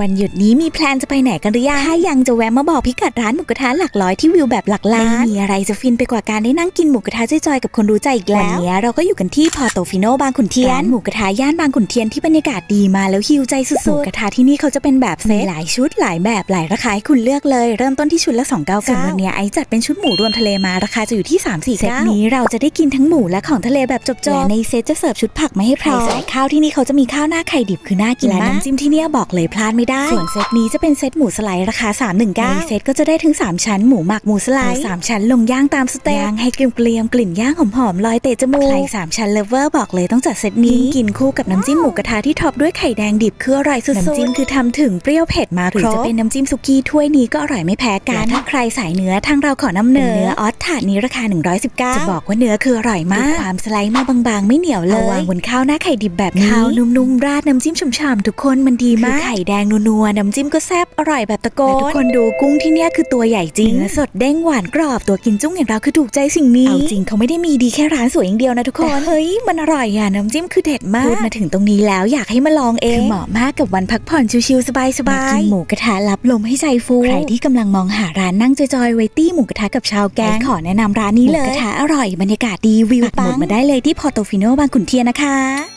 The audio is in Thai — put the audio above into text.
วันหยุดนี้มีแพลนจะไปไหนกันหรือยังถ้ายังจะแวะมาบอกพิกัดร้านหมูกระทะหลักร้อยที่วิวแบบหลักล้านไม่มีอะไรจะฟินไปกว่าการได้นั่งกินหมูกระทะจอยๆกับคนรู้ใจอีกแล้ว วันนี้เราก็อยู่กันที่พอโตฟิโนบางขุนเทียน หมูกระทะย่านบางขุนเทียนที่บรรยากาศดีมาแล้วฮิวใจสุดๆ หมูกระทะที่นี่เขาจะเป็นแบบเซตหลายชุดหลายแบบหลายราคาให้คุณเลือกเลย เริ่มต้นที่ชุดละ299ส่วนวันนี้ไอจัดเป็นชุดหมูรวมทะเลมาราคาจะอยู่ที่ 3 4เซตนี้เราจะได้กินทั้งหมูและของทะเลแบบจบๆและในเซตจะเสิร์ฟชุดผักมาให้พร้อมใส่ข้าวที่นี่เขาจะมีข้าวหน้าไข่ดิบคือน่ากินและน้ำจิ้มที่เนี่ยบอกเลยพลาดไม่ได้ ส่วนเซตนี้จะเป็นเซตหมูสไลด์ราคา 319ในเซตก็จะได้ถึง 3 ชั้นหมูหมักหมูสไลด์3ชั้นลงย่างตามสเต็ปย่างให้เกรียมๆกลิ่นย่างหอมๆลอยเตะจมูกใครสามชั้นเลฟเวอร์บอกเลยต้องจัดเซตนี้กินคู่กับน้ำจิ้มหมูกระทะที่ท็อปด้วยไข่แดงดิบคืออร่อยสุดๆน้ำจิ้มคือทำถึงเปรี้ยวเผ็ดมาหรือจะเป็นน้ำจิ้มซุกี้ถ้วยนี้ก็อร่อยไม่แพ้กันและถ้าใครสายเนื้อทางเราขอนำเนื้อเนื้อออสถาดนี้ราคา 119 จะบอกว่าเนื้อคืออร่อยมากความสไลด์มาบางๆ ไม่เหนียวเลยเอาวางบนข้าวหน้าไข่ดิบแบบนี้ข้าวนุ่มๆราดน้ำจิ้มฉ่ำๆทุกคนมันดีมากไข่แดงนัวๆน้ำจิ้มก็แซ่บอร่อยแบบตะโกนและทุกคนดูกุ้งที่เนี่ยคือตัวใหญ่จริงเนื้อสดเด้งหวานกรอบตัวกินจุ้งอย่างเราคือถูกใจสิ่งนี้เอาจริงเขาไม่ได้มีดีแค่ร้านสวยอย่างเดียวนะทุกคนแต่เฮ้ยมันอร่อยอะน้ำจิ้มคือเด็ดมากพูดมาถึงตรงนี้แล้วอยากให้มาลองเองคือเหมาะมากกับวันพักผ่อนชิลๆสบายๆมากินหมูกระทะรับลมให้ใจฟูใครที่กำลังมองหาร้านนั่งจอยๆไวตี้หมูกระทะกับชาวแก๊งขอแนะนำร้านนี้เลยหมูกระทะอร่อยบรรยากาศดีวิวปังหมดมาได้เลยที่พอโตฟิโนบางขุนเทียนนะคะ